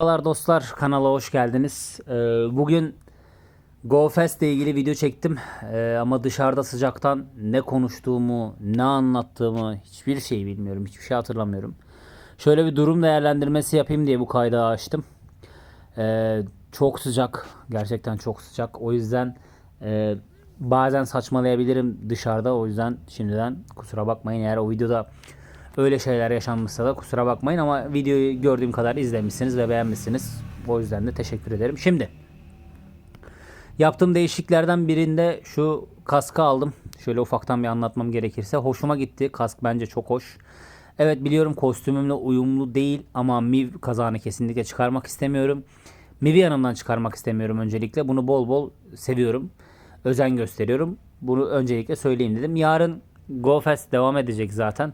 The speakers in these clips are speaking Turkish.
Merhabalar dostlar kanala hoş geldiniz. Ee, bugün GoFest ile ilgili video çektim Ee, ama dışarıda sıcaktan ne konuştuğumu, ne anlattığımı hiçbir şey bilmiyorum, hiçbir şey hatırlamıyorum. Şöyle bir durum değerlendirmesi yapayım diye bu kaydı açtım. Ee, çok sıcak, gerçekten çok sıcak. O yüzden e, bazen saçmalayabilirim dışarıda. O yüzden şimdiden kusura bakmayın eğer o videoda öyle şeyler yaşanmışsa da kusura bakmayın ama videoyu gördüğüm kadar izlemişsiniz ve beğenmişsiniz. O yüzden de teşekkür ederim. Şimdi yaptığım değişikliklerden birinde şu kaskı aldım. Şöyle ufaktan bir anlatmam gerekirse. Hoşuma gitti. Kask bence çok hoş. Evet biliyorum kostümümle uyumlu değil ama Miv kazağını kesinlikle çıkarmak istemiyorum. Miv'i yanımdan çıkarmak istemiyorum öncelikle. Bunu bol bol seviyorum. Özen gösteriyorum. Bunu öncelikle söyleyeyim dedim. Yarın GoFest devam edecek zaten.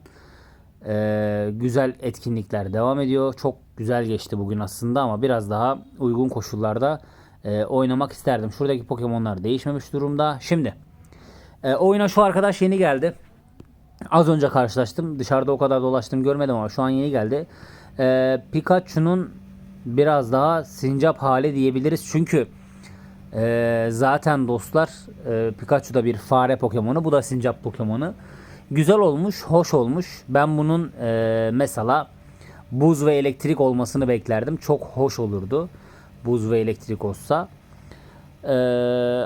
Ee, güzel etkinlikler devam ediyor. Çok güzel geçti bugün aslında ama biraz daha uygun koşullarda e, oynamak isterdim. Şuradaki Pokemon'lar değişmemiş durumda. Şimdi e, oyuna şu arkadaş yeni geldi. Az önce karşılaştım. Dışarıda o kadar dolaştım görmedim ama şu an yeni geldi. E, Pikachu'nun biraz daha sincap hali diyebiliriz. Çünkü e, zaten dostlar e, Pikachu da bir fare Pokemon'u. Bu da sincap Pokemon'u. Güzel olmuş, hoş olmuş. Ben bunun e, mesela buz ve elektrik olmasını beklerdim. Çok hoş olurdu. Buz ve elektrik olsa. Ee,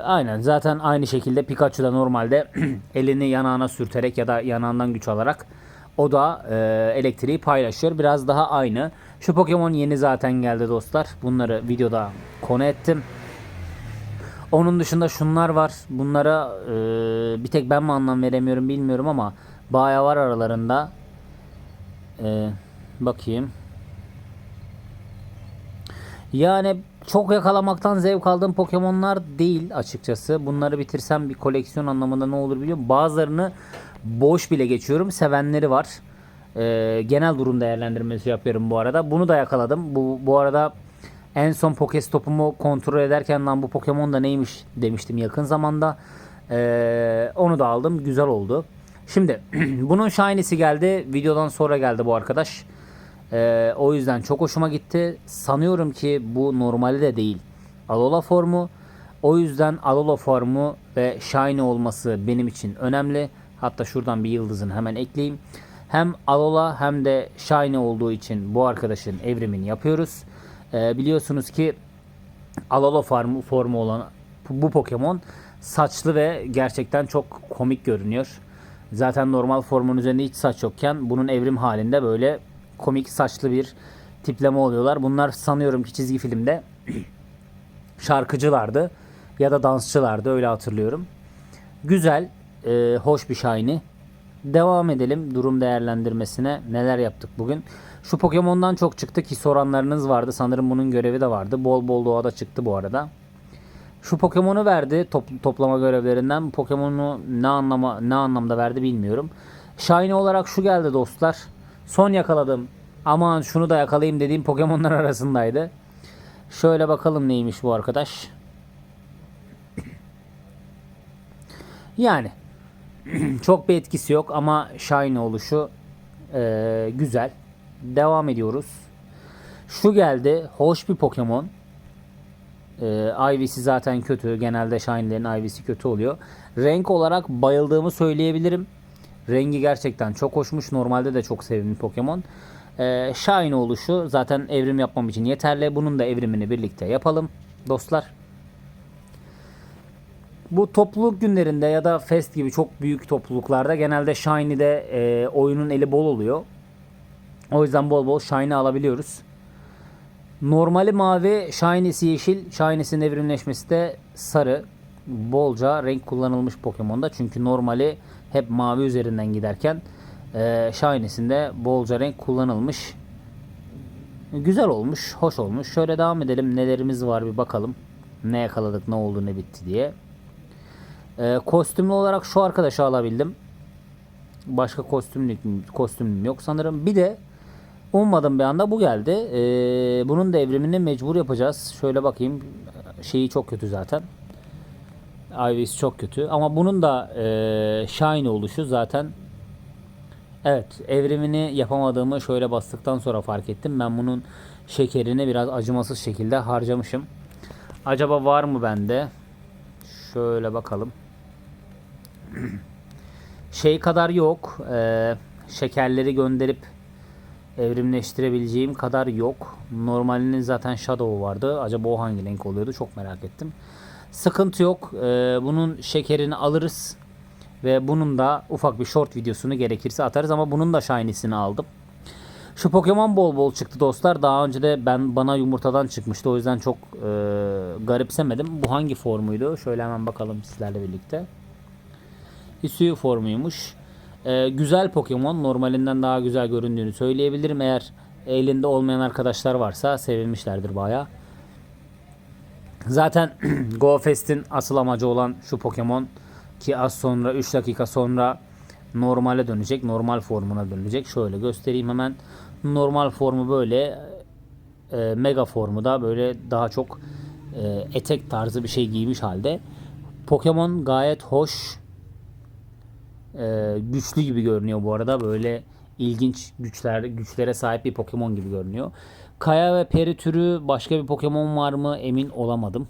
aynen zaten aynı şekilde Pikachu da normalde elini yanağına sürterek ya da yanağından güç alarak o da e, elektriği paylaşıyor. Biraz daha aynı. Şu Pokemon yeni zaten geldi dostlar. Bunları videoda konu ettim. Onun dışında şunlar var. Bunlara e, bir tek ben mi anlam veremiyorum bilmiyorum ama bayağı var aralarında. E, bakayım. Yani çok yakalamaktan zevk aldığım Pokemon'lar değil açıkçası. Bunları bitirsem bir koleksiyon anlamında ne olur biliyorum. Bazılarını boş bile geçiyorum. Sevenleri var. Ee, genel durum değerlendirmesi yapıyorum bu arada. Bunu da yakaladım. Bu, bu arada en son Pokestopumu kontrol ederken lan bu Pokemon da neymiş demiştim yakın zamanda. Ee, onu da aldım. Güzel oldu. Şimdi bunun Shiny'si geldi. Videodan sonra geldi bu arkadaş. Ee, o yüzden çok hoşuma gitti. Sanıyorum ki bu normali de değil. Alola formu. O yüzden Alola formu ve Shiny olması benim için önemli. Hatta şuradan bir yıldızını hemen ekleyeyim. Hem Alola hem de Shiny olduğu için bu arkadaşın evrimini yapıyoruz. Ee, biliyorsunuz ki Alola formu, formu olan bu Pokemon saçlı ve gerçekten çok komik görünüyor. Zaten normal formun üzerinde hiç saç yokken bunun evrim halinde böyle komik saçlı bir tipleme oluyorlar. Bunlar sanıyorum ki çizgi filmde şarkıcılardı ya da dansçılardı öyle hatırlıyorum. Güzel, e, hoş bir shiny. Devam edelim durum değerlendirmesine. Neler yaptık bugün? Şu Pokemon'dan çok çıktı ki soranlarınız vardı. Sanırım bunun görevi de vardı. Bol bol doğada çıktı bu arada. Şu Pokemon'u verdi top, toplama görevlerinden. Pokemon'u ne anlama ne anlamda verdi bilmiyorum. Shiny olarak şu geldi dostlar. Son yakaladım. Aman şunu da yakalayayım dediğim Pokemon'lar arasındaydı. Şöyle bakalım neymiş bu arkadaş. Yani çok bir etkisi yok ama shiny oluşu e, güzel. Devam ediyoruz. Şu geldi. Hoş bir Pokemon. E, Ivy'si zaten kötü. Genelde Shiny'lerin Ivy'si kötü oluyor. Renk olarak bayıldığımı söyleyebilirim. Rengi gerçekten çok hoşmuş. Normalde de çok sevimli Pokemon. E, Shiny oluşu zaten evrim yapmam için yeterli. Bunun da evrimini birlikte yapalım dostlar. Bu topluluk günlerinde ya da fest gibi çok büyük topluluklarda genelde Shiny'de e, oyunun eli bol oluyor. O yüzden bol bol Shiny alabiliyoruz. Normali mavi, Shiny'si yeşil, Shiny'sinin evrimleşmesi de sarı. Bolca renk kullanılmış Pokemon'da. Çünkü normali hep mavi üzerinden giderken e, Shiny'sinde bolca renk kullanılmış. Güzel olmuş, hoş olmuş. Şöyle devam edelim. Nelerimiz var bir bakalım. Ne yakaladık, ne oldu, ne bitti diye. E, kostümlü olarak şu arkadaşı alabildim. Başka kostümlük kostümüm yok sanırım. Bir de ummadım bir anda bu geldi. E, bunun da evrimini mecbur yapacağız. Şöyle bakayım. Şeyi çok kötü zaten. Ivy's çok kötü. Ama bunun da e, Shiny oluşu zaten Evet evrimini yapamadığımı şöyle bastıktan sonra fark ettim. Ben bunun şekerini biraz acımasız şekilde harcamışım. Acaba var mı bende? Şöyle bakalım. Şey kadar yok. Ee, şekerleri gönderip evrimleştirebileceğim kadar yok. Normalinin zaten Shadow'u vardı. Acaba o hangi renk oluyordu? Çok merak ettim. Sıkıntı yok. Ee, bunun şekerini alırız. Ve bunun da ufak bir short videosunu gerekirse atarız ama bunun da shiny'sini aldım. Şu Pokemon bol bol çıktı dostlar. Daha önce de ben bana yumurtadan çıkmıştı. O yüzden çok e, garipsemedim. Bu hangi formuydu? Şöyle hemen bakalım sizlerle birlikte. Hisuiu formuymuş. E, güzel Pokemon. Normalinden daha güzel göründüğünü söyleyebilirim. Eğer elinde olmayan arkadaşlar varsa sevinmişlerdir baya. Zaten Go Fest'in asıl amacı olan şu Pokemon ki az sonra 3 dakika sonra normale dönecek. Normal formuna dönecek. Şöyle göstereyim hemen. Normal formu böyle e, mega formu da böyle daha çok e, etek tarzı bir şey giymiş halde. Pokemon gayet hoş. E, güçlü gibi görünüyor bu arada. Böyle ilginç güçler güçlere sahip bir Pokemon gibi görünüyor. Kaya ve Peri türü başka bir Pokemon var mı emin olamadım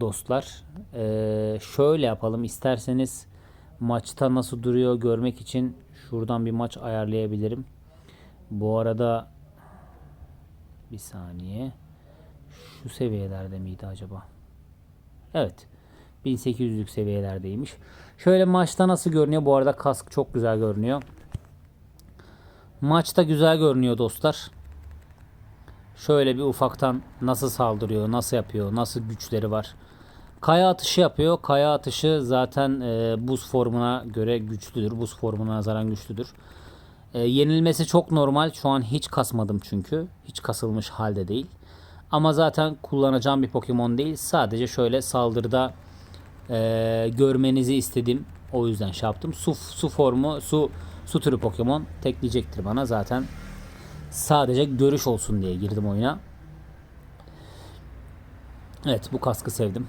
dostlar. Ee, şöyle yapalım isterseniz maçta nasıl duruyor görmek için şuradan bir maç ayarlayabilirim. Bu arada bir saniye şu seviyelerde miydi acaba? Evet. 1800'lük seviyelerdeymiş. Şöyle maçta nasıl görünüyor? Bu arada kask çok güzel görünüyor. Maçta güzel görünüyor dostlar. Şöyle bir ufaktan nasıl saldırıyor, nasıl yapıyor, nasıl güçleri var. Kaya atışı yapıyor. Kaya atışı zaten e, buz formuna göre güçlüdür. Buz formuna nazaran güçlüdür. E, yenilmesi çok normal. Şu an hiç kasmadım çünkü. Hiç kasılmış halde değil. Ama zaten kullanacağım bir Pokemon değil. Sadece şöyle saldırıda e, görmenizi istedim. O yüzden şey yaptım. Su, su formu, su su türü Pokemon tekleyecektir bana zaten. Sadece görüş olsun diye girdim oyuna. Evet bu kaskı sevdim.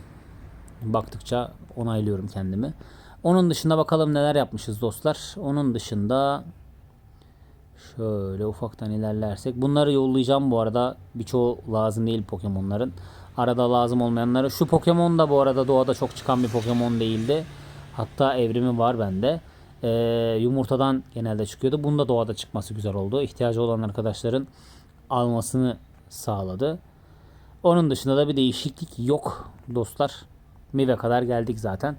Baktıkça onaylıyorum kendimi. Onun dışında bakalım neler yapmışız dostlar. Onun dışında şöyle ufaktan ilerlersek. Bunları yollayacağım bu arada. Birçoğu lazım değil Pokemon'ların. Arada lazım olmayanları. Şu Pokemon da bu arada doğada çok çıkan bir Pokemon değildi. Hatta evrimi var bende. Ee, yumurtadan genelde çıkıyordu. Bunda doğada çıkması güzel oldu. İhtiyacı olan arkadaşların almasını sağladı. Onun dışında da bir değişiklik yok dostlar. Mive kadar geldik zaten.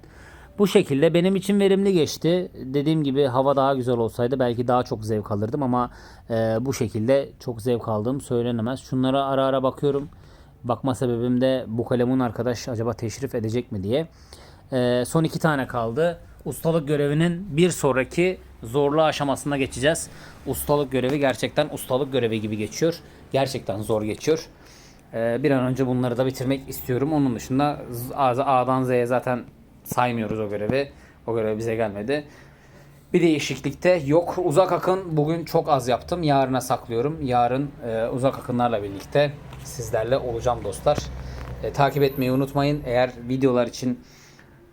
Bu şekilde benim için verimli geçti. Dediğim gibi hava daha güzel olsaydı belki daha çok zevk alırdım ama e, bu şekilde çok zevk aldığım söylenemez. Şunlara ara ara bakıyorum. Bakma sebebim de bu kalemun arkadaş acaba teşrif edecek mi diye. E, son iki tane kaldı. Ustalık görevinin bir sonraki zorlu aşamasına geçeceğiz. Ustalık görevi gerçekten ustalık görevi gibi geçiyor. Gerçekten zor geçiyor. Ee, bir an önce bunları da bitirmek istiyorum. Onun dışında A'dan Z'ye zaten saymıyoruz o görevi. O görev bize gelmedi. Bir değişiklikte yok. Uzak akın bugün çok az yaptım. Yarına saklıyorum. Yarın e, uzak akınlarla birlikte sizlerle olacağım dostlar. E, takip etmeyi unutmayın. Eğer videolar için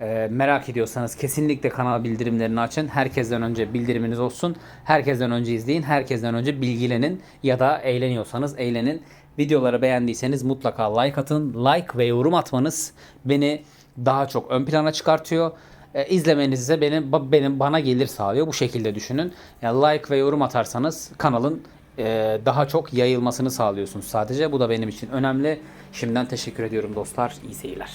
e, merak ediyorsanız kesinlikle kanal bildirimlerini açın. Herkesten önce bildiriminiz olsun. Herkesten önce izleyin. Herkesten önce bilgilenin ya da eğleniyorsanız eğlenin. Videoları beğendiyseniz mutlaka like atın. Like ve yorum atmanız beni daha çok ön plana çıkartıyor. E, izlemeniz ise benim, benim bana gelir sağlıyor. Bu şekilde düşünün. Yani like ve yorum atarsanız kanalın e, daha çok yayılmasını sağlıyorsunuz sadece. Bu da benim için önemli. Şimdiden teşekkür ediyorum dostlar. İyi seyirler.